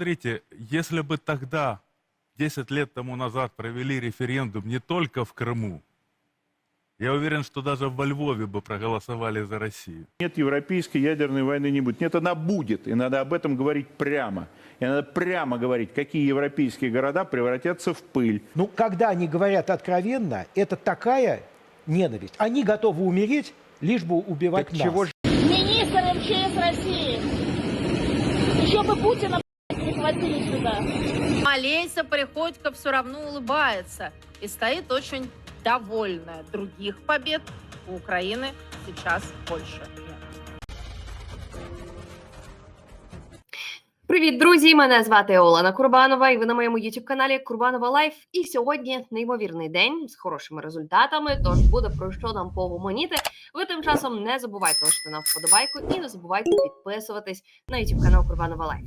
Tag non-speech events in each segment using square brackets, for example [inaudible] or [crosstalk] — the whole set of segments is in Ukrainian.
Смотрите, если бы тогда, 10 лет тому назад, провели референдум не только в Крыму, я уверен, что даже во Львове бы проголосовали за Россию. Нет европейской ядерной войны не будет. Нет, она будет. И надо об этом говорить прямо. И надо прямо говорить, какие европейские города превратятся в пыль. Ну, когда они говорят откровенно, это такая ненависть. Они готовы умереть, лишь бы убивать Так нас. чего ж Министр МЧС России. Еще бы Путина прихватили сюда. Олеся Приходько все равно улыбается и стоит очень довольная. Других побед у Украины сейчас больше. Привіт, друзі! Мене звати Олена Курбанова, і ви на моєму youtube каналі Курбанова Лайф. І сьогодні неймовірний день з хорошими результатами. Тож буде про що нам погомоніти. Ви тим часом не забувайте лишити нам вподобайку і не забувайте підписуватись на youtube канал Курбанова Лайф.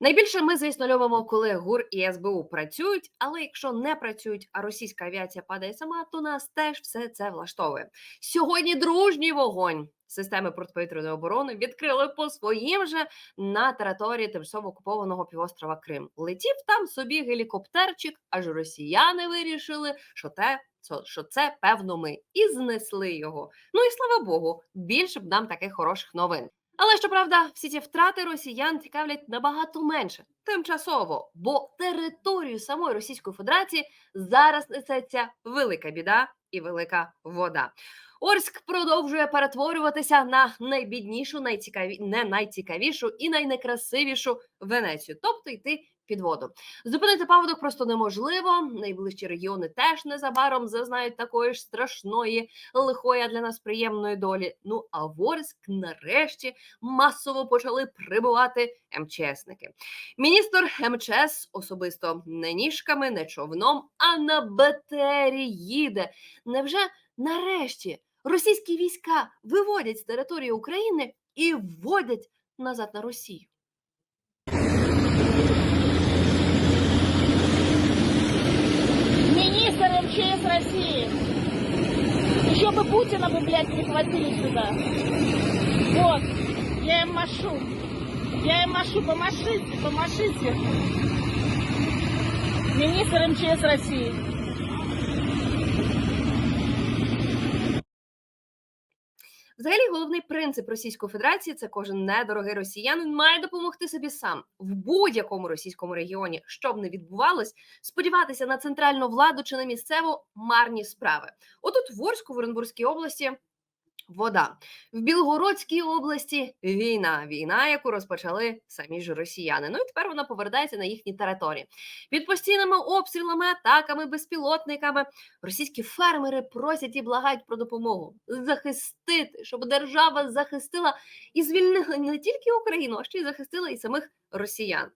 Найбільше ми, звісно, любимо, коли ГУР і СБУ працюють, але якщо не працюють, а російська авіація падає сама, то нас теж все це влаштовує. Сьогодні дружній вогонь системи протиповітряної оборони відкрили по своїм же на території тимчасово окупованого півострова Крим. Летів там собі гелікоптерчик, аж росіяни вирішили, що те. Що це певно ми і знесли його. Ну і слава Богу, більше б нам таких хороших новин. Але щоправда, всі ці втрати росіян цікавлять набагато менше тимчасово, бо територію самої Російської Федерації зараз несеться велика біда і велика вода. Орськ продовжує перетворюватися на найбіднішу, найцікаві... не найцікавішу і найнекрасивішу Венецію, тобто йти під воду. Зупинити паводок просто неможливо. Найближчі регіони теж незабаром зазнають такої ж страшної, лихої для нас приємної долі. Ну а в Орськ нарешті масово почали прибувати МЧСники. Міністр МЧС особисто не ніжками, не човном, а на БТРі їде. Невже нарешті російські війська виводять з території України і вводять назад на Росію? Министр МЧС России. Еще бы Путина бы, блядь, прихватили сюда. Вот. Я им машу. Я им машу. Помашите, помашите. Министр МЧС России. Взагалі, головний принцип Російської Федерації це кожен недорогий росіянин має допомогти собі сам в будь-якому російському регіоні, щоб не відбувалось, сподіватися на центральну владу чи на місцеву марні справи. Отут в Орську, в Оренбурзькій області. Вода в Білгородській області війна, війна, яку розпочали самі ж росіяни. Ну і тепер вона повертається на їхні території. Під постійними обстрілами, атаками, безпілотниками російські фермери просять і благають про допомогу захистити, щоб держава захистила і звільнила не тільки Україну, а ще й захистила і самих росіян.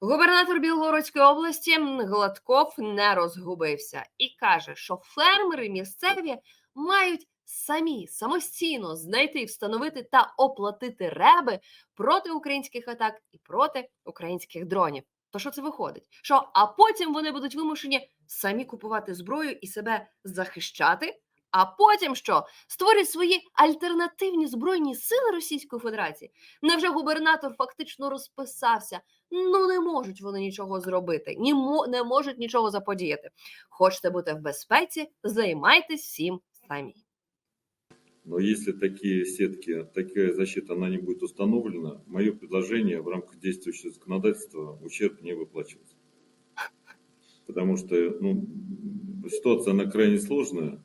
Губернатор Білгородської області Гладков не розгубився і каже, що фермери місцеві мають самі самостійно знайти, встановити та оплатити реби проти українських атак і проти українських дронів. То що це виходить? Що а потім вони будуть вимушені самі купувати зброю і себе захищати. А потім що створять свої альтернативні збройні сили Російської Федерації? Невже губернатор фактично розписався? Ну не можуть вони нічого зробити, ні не можуть нічого заподіяти. Хочете бути в безпеці, займайтесь всім самі. Но если такие сетки, такая защита, она не будет установлена, мое предложение в рамках действующего законодательства ущерб не выплачивается. Потому что ну, ситуация, она крайне сложная,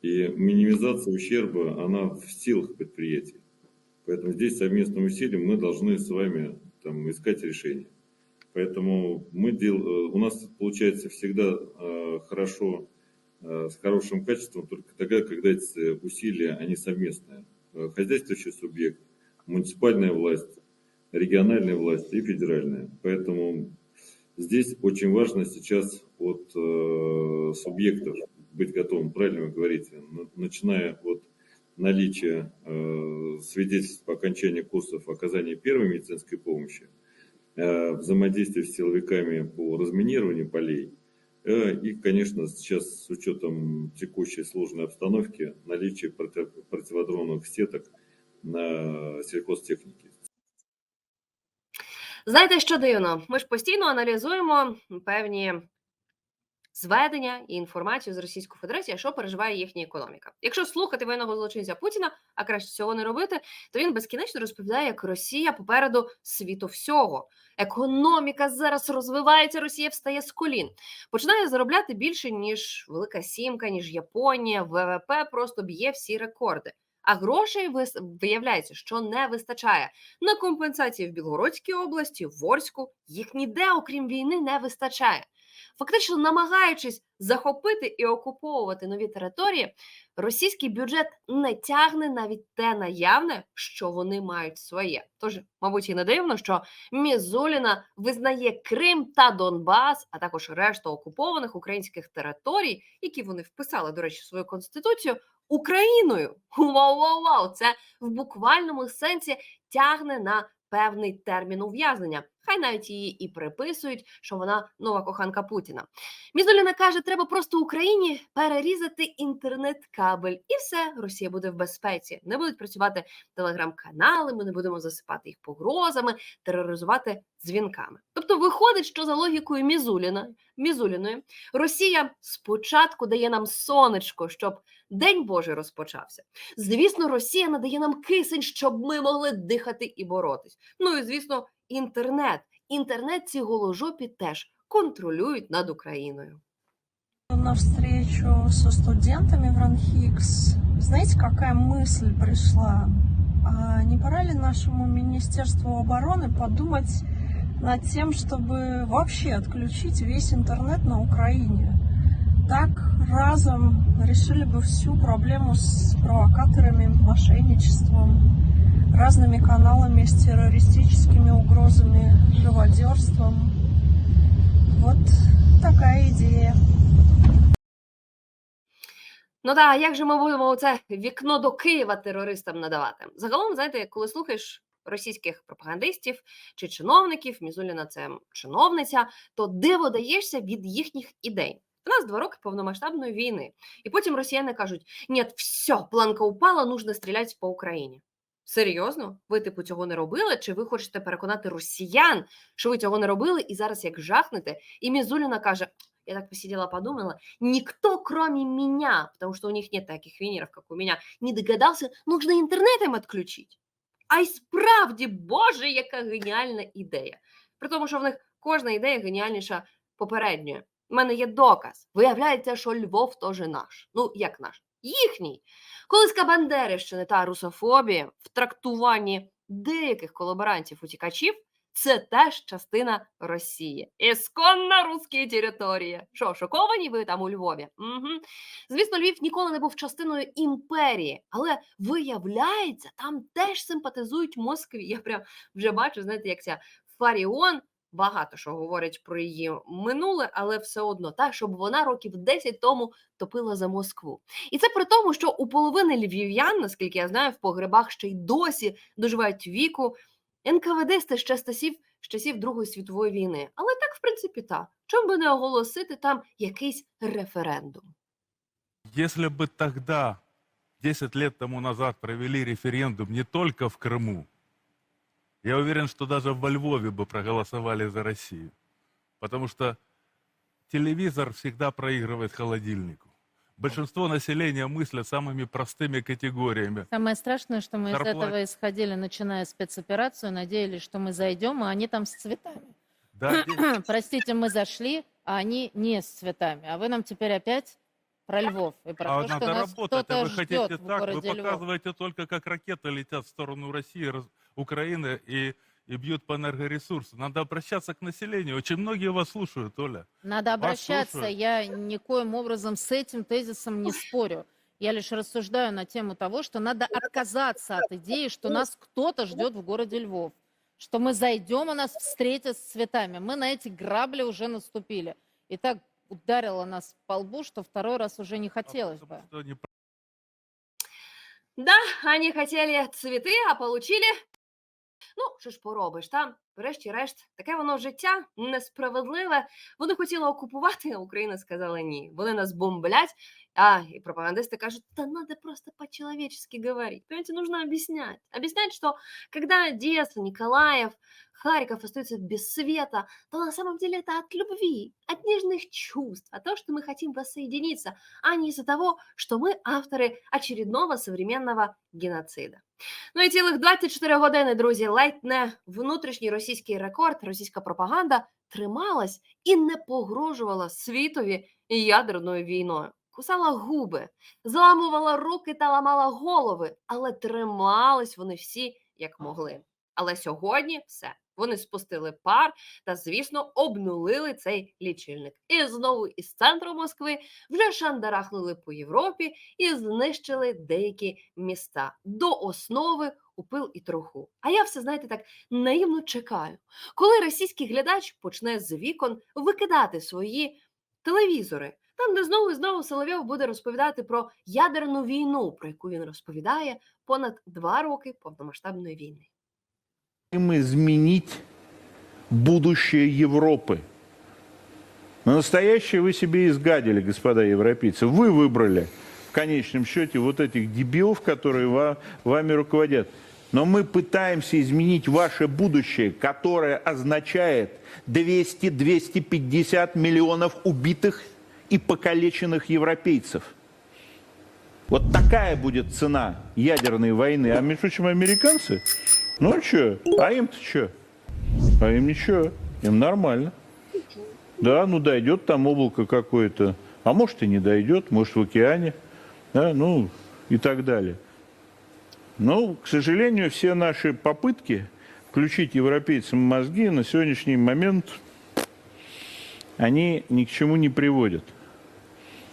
и минимизация ущерба, она в силах предприятий. Поэтому здесь совместным усилием мы должны с вами там, искать решение. Поэтому мы дел... э, у нас получается всегда э, хорошо с хорошим качеством только тогда, когда эти усилия, они совместные. Э, Хозяйствующий субъект, муниципальная власть, региональная власть и федеральная. Поэтому здесь очень важно сейчас от э, субъектов быть готовым, правильно вы говорите, на- начиная от наличия э, свидетельств по окончании курсов оказания первой медицинской помощи, э, взаимодействия с силовиками по разминированию полей, Э, И, конечно, сейчас с учетом текущей сложной обстановки, наличие противодронных сеток на сельхозтехнике. Знаєте, що дивно? Ми ж постійно аналізуємо певні зведення і інформацію з Російської Федерації, що переживає їхня економіка. Якщо слухати воєнного злочинця Путіна, а краще цього не робити, то він безкінечно розповідає, як Росія попереду світу всього. Економіка зараз розвивається, Росія встає з колін, починає заробляти більше ніж Велика Сімка, ніж Японія. ВВП просто б'є всі рекорди. А грошей виявляється, що не вистачає на компенсації в Білгородській області, в Орську. Їх ніде, окрім війни, не вистачає. Фактично, намагаючись захопити і окуповувати нові території, російський бюджет не тягне навіть те наявне, що вони мають своє. Тож, мабуть, і не дивно, що Мізуліна визнає Крим та Донбас, а також решту окупованих українських територій, які вони вписали, до речі, в свою конституцію, Україною. Вау, вау, вау! Це в буквальному сенсі тягне на певний термін ув'язнення. Хай навіть її і приписують, що вона нова коханка Путіна. Мізуліна каже, треба просто Україні перерізати інтернет-кабель, і все, Росія буде в безпеці. Не будуть працювати телеграм-канали, ми не будемо засипати їх погрозами, тероризувати дзвінками. Тобто, виходить, що за логікою Мізуліна, Мізуліної, Росія спочатку дає нам сонечко, щоб День Божий розпочався. Звісно, Росія надає нам кисень, щоб ми могли дихати і боротись. Ну і звісно, інтернет. Інтернет ці голожопі теж контролюють над Україною. на встречу со студентами в Ранхикс. Знаете, какая мысль пришла? А не пора ли нашему Министерству обороны подумать над тем, чтобы вообще отключить весь интернет на Украине? Так разом решили бы всю проблему с провокаторами, мошенничеством, разными каналами с террористическими угрозами, живодерством. Вот такая идея. Ну так, як же ми будемо це вікно до Києва терористам надавати? Загалом, знаєте, коли слухаєш російських пропагандистів чи чиновників, Мізуліна це чиновниця, то диво даєшся від їхніх ідей. У нас два роки повномасштабної війни, і потім росіяни кажуть: ні, все, планка упала, нужно стріляти по Україні. Серйозно? Ви типу цього не робили? Чи ви хочете переконати росіян, що ви цього не робили, і зараз як жахнете? І Мізуліна каже: я так посидела, подумала, никто, кроме меня, потому что у них нет таких виниров, как у меня, не догадался, нужно интернетом отключить. А й справді, боже, яка геніальна ідея. При тому, що в них кожна ідея геніальніша попередньої. У мене є доказ. Виявляється, що Львов теж наш. Ну, як наш? Їхній. Колиска Бандерівщини та русофобія в трактуванні деяких колаборантів утікачів це теж частина Росії. Ісконно русські території. Що, шоковані ви там у Львові? Угу. Звісно, Львів ніколи не був частиною імперії, але виявляється, там теж симпатизують Москві. Я прям вже бачу, знаєте, як ця Фаріон багато що говорить про її минуле, але все одно так, щоб вона років 10 тому топила за Москву. І це при тому, що у половини львів'ян, наскільки я знаю, в погребах ще й досі доживають віку. НКВДсти ще з часів, з часів Другої світової війни. Але так, в принципі, так. Чому би не оголосити там якийсь референдум? Если бы тогда, 10 лет тому назад, провели референдум не только в Крыму, я уверен, что даже во Львове бы проголосовали за Россию. Потому что телевизор всегда проигрывает холодильнику. Большинство населения мыслят самыми простыми категориями. Самое страшное, что мы из Зарплат- этого исходили, начиная спецоперацию, надеялись, что мы зайдем, а они там с цветами. Да, [clears throat] Простите, мы зашли, а они не с цветами. А вы нам теперь опять про Львов и про а то, что надо нас работать, а кто-то вы хотите ждет в так, вы городе Львов. показываете только, как ракеты летят в сторону России, Украины и, и бьют по энергоресурсу. Надо обращаться к населению. Очень многие вас слушают, Оля. Надо обращаться. Я никоим образом с этим тезисом не спорю. Я лишь рассуждаю на тему того, что надо отказаться от идеи, что нас кто-то ждет в городе Львов. Что мы зайдем, и нас встретят с цветами. Мы на эти грабли уже наступили. И так ударило нас по лбу, что второй раз уже не хотелось А бы. Да, они хотели цветы, а получили. Ну, що ж поробиш, там врешті-решт, таке воно життя несправедливе. Вони хотіли окупувати, а Україна сказала ні. Вони нас бомблять, а и пропагандисты кажут, да надо просто по-человечески говорить. Понимаете, нужно объяснять. Объяснять, что когда Одесса, Николаев, Харьков остаются без света, то на самом деле это от любви, от нежных чувств, от того, что мы хотим воссоединиться, а не из-за того, что мы авторы очередного современного геноцида. Ну і цілих 24 години, друзі, ледь не внутрішній російський рекорд, російська пропаганда трималась і не погрожувала світові ядерною війною. Кусала губи, зламувала руки та ламала голови, але тримались вони всі як могли. Але сьогодні все. Вони спустили пар та, звісно, обнулили цей лічильник. І знову із центру Москви вже шандарахнули по Європі і знищили деякі міста до основи у пил і труху. А я все, знаєте, так наївно чекаю, коли російський глядач почне з вікон викидати свої телевізори, там, де знову і знову Соловйов буде розповідати про ядерну війну, про яку він розповідає понад два роки повномасштабної війни. Хотим изменить будущее Европы. Но настоящее вы себе изгадили, господа европейцы. Вы выбрали в конечном счете вот этих дебилов, которые ва- вами руководят. Но мы пытаемся изменить ваше будущее, которое означает 200-250 миллионов убитых и покалеченных европейцев. Вот такая будет цена ядерной войны. А между прочим, американцы, ну что, а им-то что? А им ничего, им нормально. Да, ну дойдет там облако какое-то, а может и не дойдет, может в океане, да, ну и так далее. Но, к сожалению, все наши попытки включить европейцам мозги на сегодняшний момент, они ни к чему не приводят.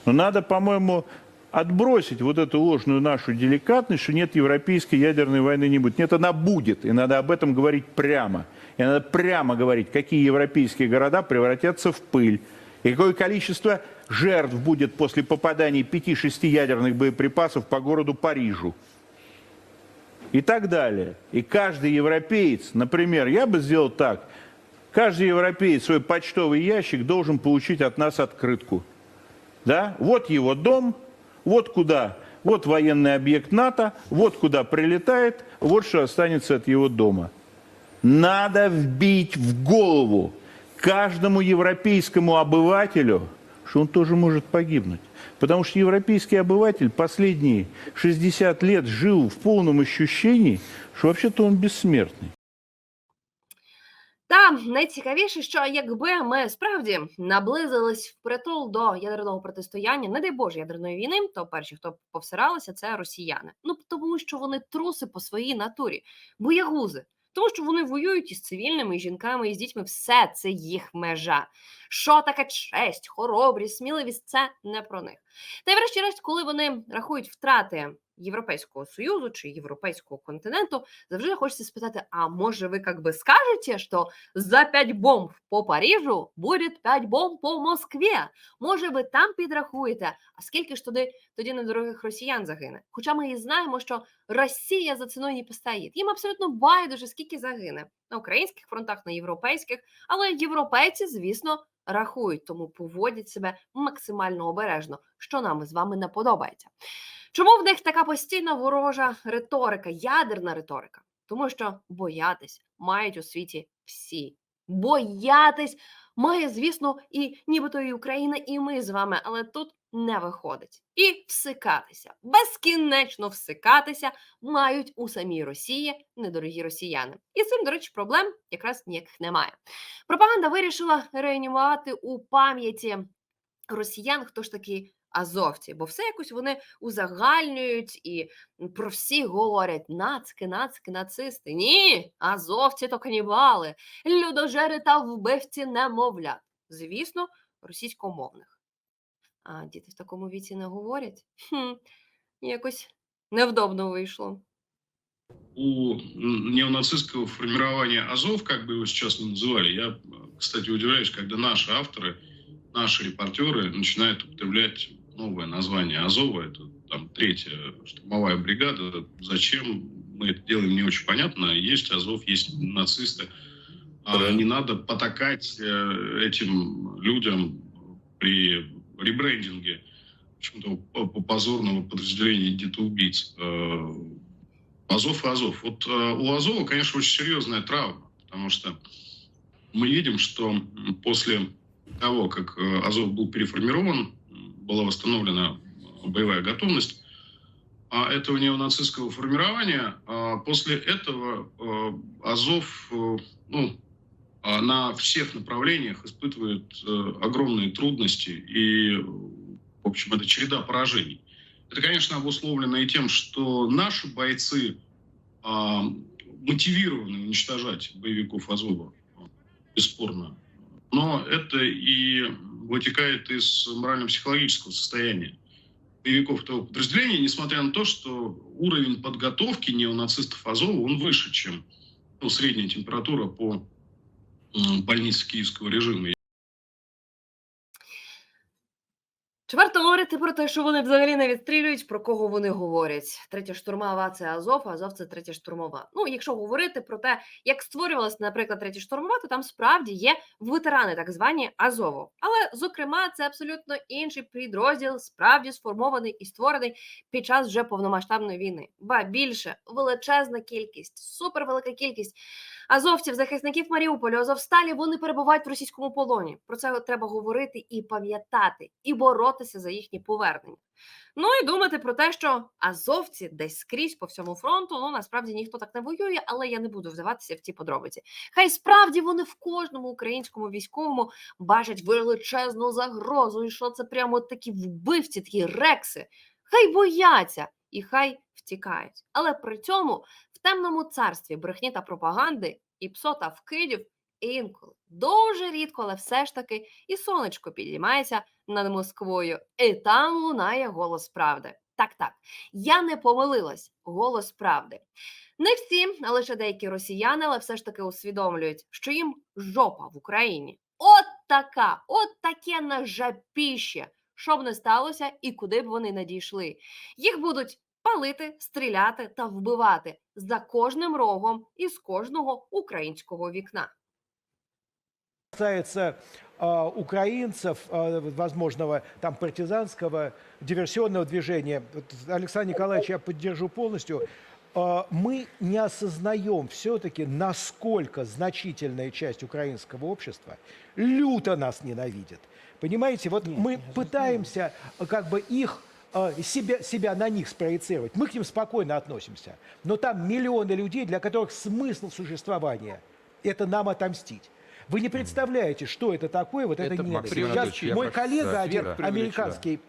Но надо, по-моему, отбросить вот эту ложную нашу деликатность, что нет европейской ядерной войны не будет. Нет, она будет, и надо об этом говорить прямо. И надо прямо говорить, какие европейские города превратятся в пыль, и какое количество жертв будет после попадания 5-6 ядерных боеприпасов по городу Парижу. И так далее. И каждый европеец, например, я бы сделал так, каждый европеец свой почтовый ящик должен получить от нас открытку. Да? Вот его дом, вот куда, вот военный объект НАТО, вот куда прилетает, вот что останется от его дома. Надо вбить в голову каждому европейскому обывателю, что он тоже может погибнуть. Потому что европейский обыватель последние 60 лет жил в полном ощущении, что вообще-то он бессмертный. Та найцікавіше, що якби ми справді наблизились впритул до ядерного протистояння, не дай Боже, ядерної війни, то перші, хто повсиралися, це росіяни. Ну тому, що вони труси по своїй натурі, боягузи. Тому що вони воюють із цивільними, і жінками, і з дітьми. Все це їх межа. Що таке честь, хоробрість, сміливість це не про них. Та й врешті-решт, коли вони рахують втрати Європейського союзу чи європейського континенту, завжди хочеться спитати: а може ви как бы скажете, що за 5 бомб по Парижу буде 5 бомб по Москві? Може, ви там підрахуєте? А скільки ж тоді тоді недорогих росіян загине? Хоча ми і знаємо, що Росія за ціною не постоїть. Їм абсолютно байдуже, скільки загине на українських фронтах, на європейських, але європейці, звісно, рахують, тому поводять себе максимально обережно, що нам з вами не подобається. Чому в них така постійна ворожа риторика, ядерна риторика? Тому що боятись мають у світі всі. Боятись має, звісно, і нібито і Україна, і ми з вами, але тут не виходить. І всикатися, безкінечно всикатися мають у самій Росії недорогі росіяни. І цим, до речі, проблем якраз ніяких немає. Пропаганда вирішила реанімувати у пам'яті росіян, хто ж такі азовці, бо все якось вони узагальнюють і про всіх говорять нацики, нацики, нацисти. Ні, азовці то канібали, людожери та вбивці немовлят. Звісно, російськомовних. А діти в такому віці не говорять. Хм, якось невдобно вийшло. у м, неонацистского формирования Азов, как бы его сейчас не называли, я, э, кстати, удивляюсь, когда наши авторы, наши репортеры начинают употреблять новое название Азова, это там третья штурмовая бригада. Зачем мы это делаем, не очень понятно. Есть Азов, есть нацисты. А Да. не надо потакать э, этим людям при ребрендинге почему-то по- по- позорного подразделения где-то убийц. Э, Азов и Азов. Вот э, у Азова, конечно, очень серьезная травма, потому что мы видим, что после того, как Азов был переформирован, была восстановлена боевая готовность а, этого неонацистского формирования, а, после этого э, Азов э, ну, на всех направлениях испытывает э, огромные трудности и, в общем, это череда поражений. Это, конечно, обусловлено и тем, что наши бойцы а, мотивированы уничтожать боевиков Азова, бесспорно. Но это и вытекает из морально-психологического состояния боевиков этого подразделения, несмотря на то, что уровень подготовки неонацистов Азова, он выше, чем ну, средняя температура по больнице киевского режима. Варто про те, що вони взагалі не відстрілюють, про кого вони говорять? Третя штурмова це Азов, Азов це третя штурмова. Ну, якщо говорити про те, як створювалася, наприклад, третя штурмова, то там справді є ветерани, так звані Азову. Але, зокрема, це абсолютно інший підрозділ, справді сформований і створений під час вже повномасштабної війни. Ба більше величезна кількість, супервелика кількість азовців, захисників Маріуполя, Азовсталі, вони перебувають в російському полоні. Про це треба говорити і пам'ятати, і боротися за їхнє повернення. Ну і думати про те, що азовці десь скрізь по всьому фронту. Ну насправді ніхто так не воює, але я не буду вдаватися в ці подробиці. Хай справді вони в кожному українському військовому бачать величезну загрозу, і що це прямо такі вбивці, такі рекси. Хай бояться і хай втікають. Але при цьому в темному царстві брехні та пропаганди і псота вкидів інколи дуже рідко, але все ж таки і сонечко підіймається над Москвою, і там лунає голос правди. Так, так, я не помилилась. Голос правди. Не всі, а лише деякі росіяни, але все ж таки усвідомлюють, що їм жопа в Україні. От така, от таке нажапіще, що б не сталося і куди б вони не дійшли. Їх будуть палити, стріляти та вбивати за кожним рогом із кожного українського вікна. Касается а, украинцев, а, возможного там партизанского диверсионного движения, вот, Александр Николаевич, я поддержу полностью. А, Мы не осознаем все-таки, насколько значительная часть украинского общества люто нас ненавидит. Понимаете, вот мы пытаемся а, как бы их себя, себя на них спроецировать. Мы к ним спокойно относимся. Но там миллионы людей, для которых смысл существования – это нам отомстить. Вы не представляете, что это такое, вот это, Это, ненависть. Сейчас мой коллега, один американский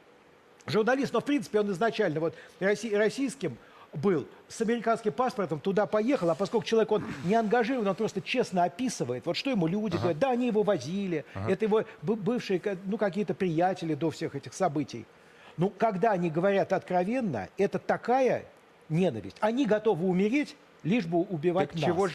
журналист, но в принципе он изначально вот росси- российским был, с американским паспортом туда поехал, а поскольку человек, он не ангажирован, он просто честно описывает, вот что ему люди говорят, да, они его возили, это его бы- бывшие, ну, какие-то приятели до всех этих событий. Ну, когда они говорят откровенно, это такая ненависть. Они готовы умереть, лишь бы убивать Так нас. чего ж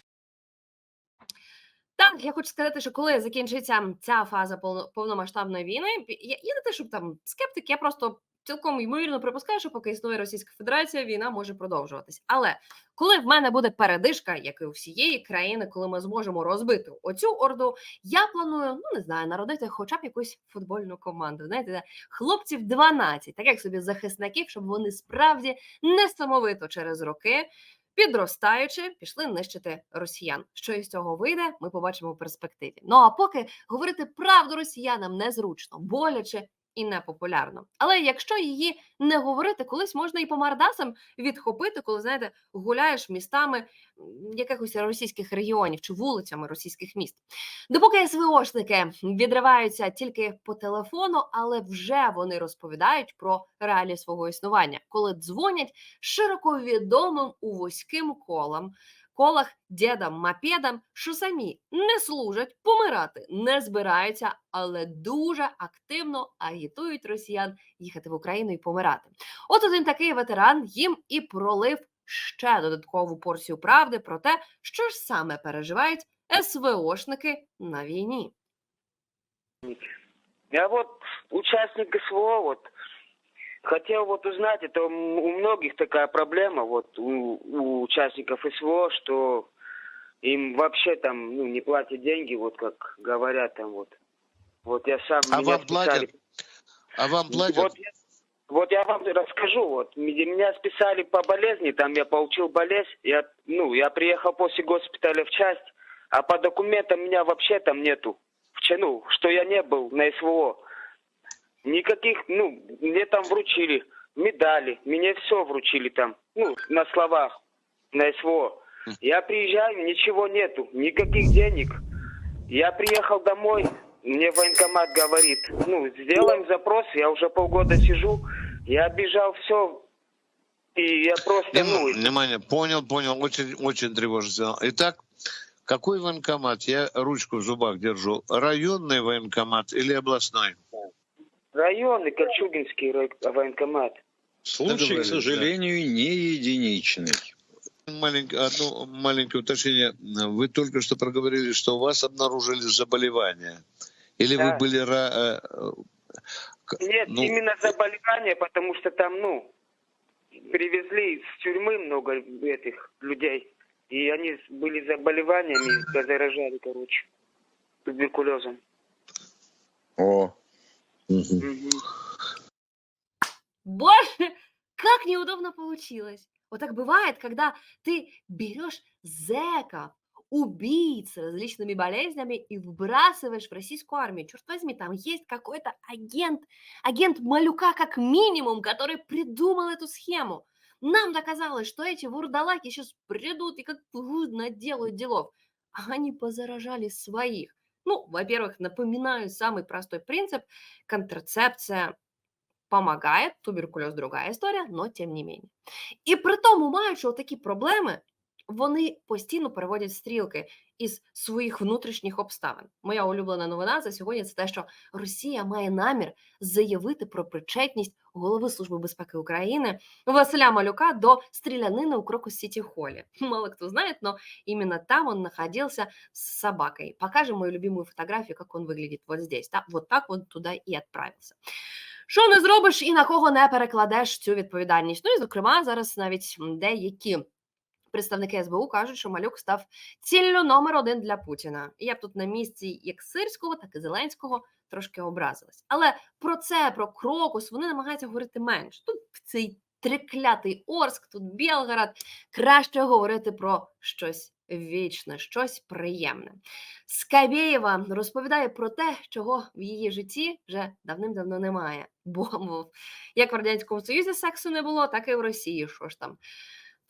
Так, я хочу сказати, що коли закінчиться ця фаза повно- повномасштабної війни, я, я не те, щоб там скептик, я просто цілком ймовірно припускаю, що поки існує Російська Федерація, війна може продовжуватись. Але коли в мене буде передишка, як і у всієї країни, коли ми зможемо розбити оцю орду, я планую, ну не знаю, народити хоча б якусь футбольну команду. Знаєте, хлопців 12, так як собі захисників, щоб вони справді несамовито через роки підростаючи, пішли нищити росіян. Що із цього вийде, ми побачимо в перспективі. Ну а поки говорити правду росіянам незручно, боляче і непопулярно. Але якщо її не говорити, колись можна і по мардасам відхопити, коли знаєте, гуляєш містами якихось російських регіонів чи вулицями російських міст. Допоки СВОшники відриваються тільки по телефону, але вже вони розповідають про реалії свого існування, коли дзвонять широко відомим у вузьким колам. Колах дідам, мапедам, що самі не служать, помирати не збираються, але дуже активно агітують росіян їхати в Україну і помирати. От один такий ветеран їм і пролив ще додаткову порцію правди про те, що ж саме переживають СВОшники на війні. Я вот участник СВО, вот хотел вот узнать, это у многих такая проблема, вот у, у участников СВО, что им вообще там ну, не платят деньги, вот как говорят там вот. Вот я сам... А вам платят? А вам платят? Вот, я- вот я вам расскажу, вот меня списали по болезни, там я получил болезнь, я, ну, я приехал после госпиталя в часть, а по документам меня вообще там нету, в че- ну, что я не был на СВО. Никаких, ну, мне там вручили медали, мне все вручили там, ну, на словах, на СВО. Я приезжаю, ничего нету, никаких денег. Я приехал домой, мне военкомат говорит, ну, сделаем запрос, я уже полгода сижу, я обижал все, и я просто, Нем- ну, Внимание, понял, понял, очень, очень тревожно. Итак, какой военкомат? Я ручку в зубах держу. Районный военкомат или областной? Районный Кольчугинский рай- военкомат. Случай, к Договорились, да. сожалению, не единичный. Маленькое, одно маленькое уточнение. Вы только что проговорили, что у вас обнаружили заболевание. Или Да. вы были... ра- э, Нет, ну, именно заболевание, потому что там, ну, привезли из тюрьмы много этих людей, и они были заболеваниями, заражали, короче, туберкулезом. О, Мгм. Боже, как неудобно получилось. Вот так бывает, когда ты берешь зэков, убийц с различными болезнями и вбрасываешь в российскую армию. Черт возьми, там есть какой-то агент, агент Малюка как минимум, который придумал эту схему. Нам доказалось, что эти вурдалаки сейчас придут и как наделают делов. А они позаражали своих. Ну, во-первых, напоминаю самый простой принцип. Контрацепция помагає, туберкульоз друга історія, но тим не менше. І при тому, маючи такі проблеми, Вони постійно переводять стрілки із своїх внутрішніх обставин. Моя улюблена новина за сьогодні це те, що Росія має намір заявити про причетність голови Служби безпеки України Василя Малюка до стрілянини у Крокус Сіті Холлі. [laughs] Мало кто знает, но именно там он находился с собакой. Покажем мою любимую фотографию, как он выглядит вот здесь. Да? Вот так он туда і відправився. Що не зробиш і на кого не перекладеш цю відповідальність? Ну і зокрема, зараз навіть деякі представники СБУ кажуть, що малюк став ціллю номер один для Путіна. Я б тут на місці як Сирського, так і Зеленського трошки образилась. Але про це, про крокус, вони намагаються говорити менш. Тут цей триклятий Орск, тут Білгород. Краще говорити про щось вічне, щось приємне. Скабєєва розповідає про те, чого в її житті вже давним-давно немає. Бо як в Радянському Союзі сексу не було, так і в Росії. Що ж там?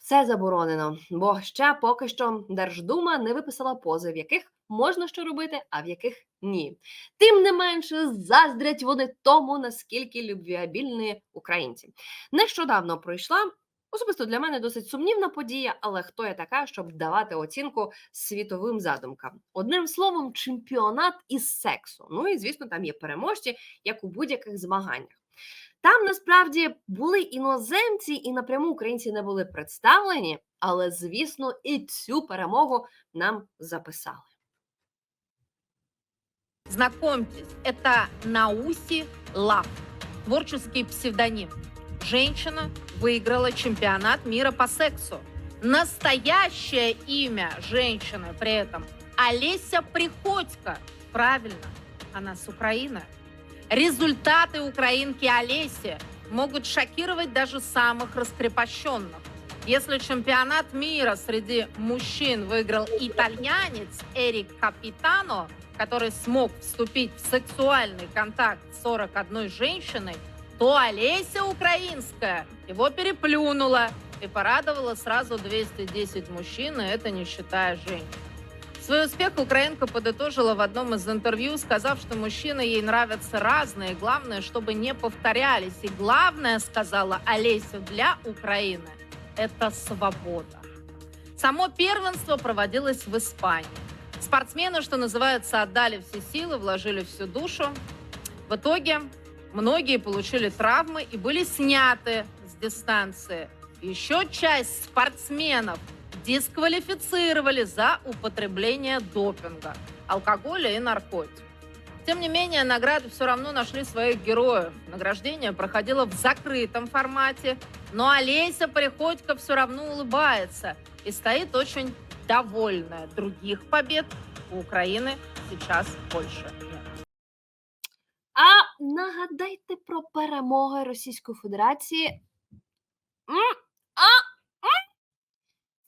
Все заборонено, бо ще поки що Держдума не виписала позив, в яких можна що робити, а в яких ні. Тим не менше, заздрять вони тому, наскільки любвіабільні українці. Нещодавно пройшла особисто для мене досить сумнівна подія, але хто я така, щоб давати оцінку світовим задумкам? Одним словом, чемпіонат із сексу. Ну і звісно, там є переможці, як у будь-яких змаганнях. Там насправді були іноземці, і напряму українці не були представлені, але звісно, і цю перемогу нам записали. Знакомьтесь, это Науси Лав, творческий псевдоним. Женщина выиграла чемпионат мира по сексу. Настоящее имя женщины при этом Олеся Приходько. Правильно, она с Украины. Результаты украинки Олеси могут шокировать даже самых раскрепощенных. Если чемпионат мира среди мужчин выиграл итальянец Эрик Капитано, который смог вступить в сексуальный контакт с 41 женщиной, то Олеся Украинская его переплюнула и порадовала сразу 210 мужчин, и это не считая женщин. Свой успех украинка подытожила в одном из интервью, сказав, что мужчины ей нравятся разные, главное, чтобы не повторялись. И главное, сказала Олеся, для Украины – это свобода. Само первенство проводилось в Испании. Спортсмены, что называется, отдали все силы, вложили всю душу. В итоге многие получили травмы и были сняты с дистанции. Еще часть спортсменов дисквалифицировали за употребление допинга, алкоголя и наркотиков. Тем не менее, награды все равно нашли своих героев. Награждение проходило в закрытом формате, но Олеся Приходько все равно улыбается и стоит очень довольная. Других побед у Украины сейчас больше нет. А нагадайте про перемоги Російської Федерації. М? А?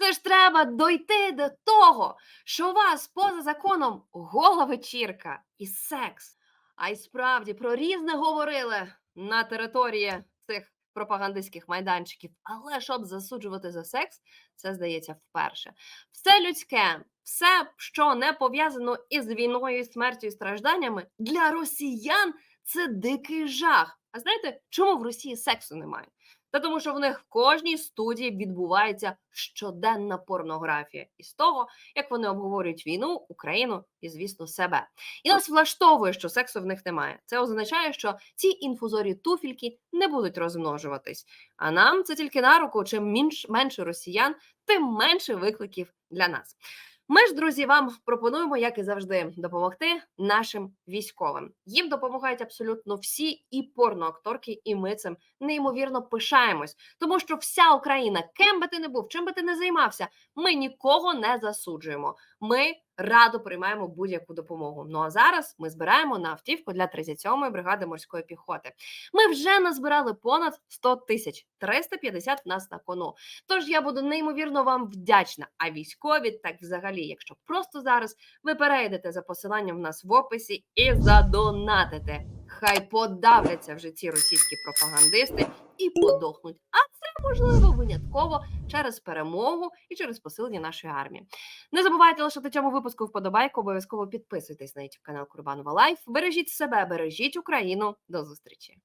це ж треба дойти до того, що у вас поза законом гола вечірка і секс. А й справді про різне говорили на території цих пропагандистських майданчиків. Але щоб засуджувати за секс, це здається вперше. Все людське, все, що не пов'язано із війною, смертю і стражданнями, для росіян це дикий жах. А знаєте, чому в Росії сексу немає? Та тому, що в них в кожній студії відбувається щоденна порнографія із того, як вони обговорюють війну, Україну і, звісно, себе. І нас влаштовує, що сексу в них немає. Це означає, що ці інфузорі туфільки не будуть розмножуватись. А нам це тільки на руку. Чим менш, менше росіян, тим менше викликів для нас. Ми ж, друзі, вам пропонуємо, як і завжди, допомогти нашим військовим. Їм допомагають абсолютно всі і порноакторки, і ми цим неймовірно пишаємось, тому що вся Україна, ким би ти не був, чим би ти не займався, ми нікого не засуджуємо. Ми радо приймаємо будь-яку допомогу. Ну а зараз ми збираємо на автівку для 37-ї бригади морської піхоти. Ми вже назбирали понад 100 тисяч, 350 в нас на кону. Тож я буду неймовірно вам вдячна. А військові, так взагалі, якщо просто зараз ви перейдете за посиланням в нас в описі і задонатите. Хай подавляться вже ці російські пропагандисти і подохнуть. А можливо винятково через перемогу і через посилення нашої армії. Не забувайте лишити цьому випуску вподобайку. Обов'язково підписуйтесь на YouTube канал Курбанова Лайф. Бережіть себе, бережіть Україну. До зустрічі.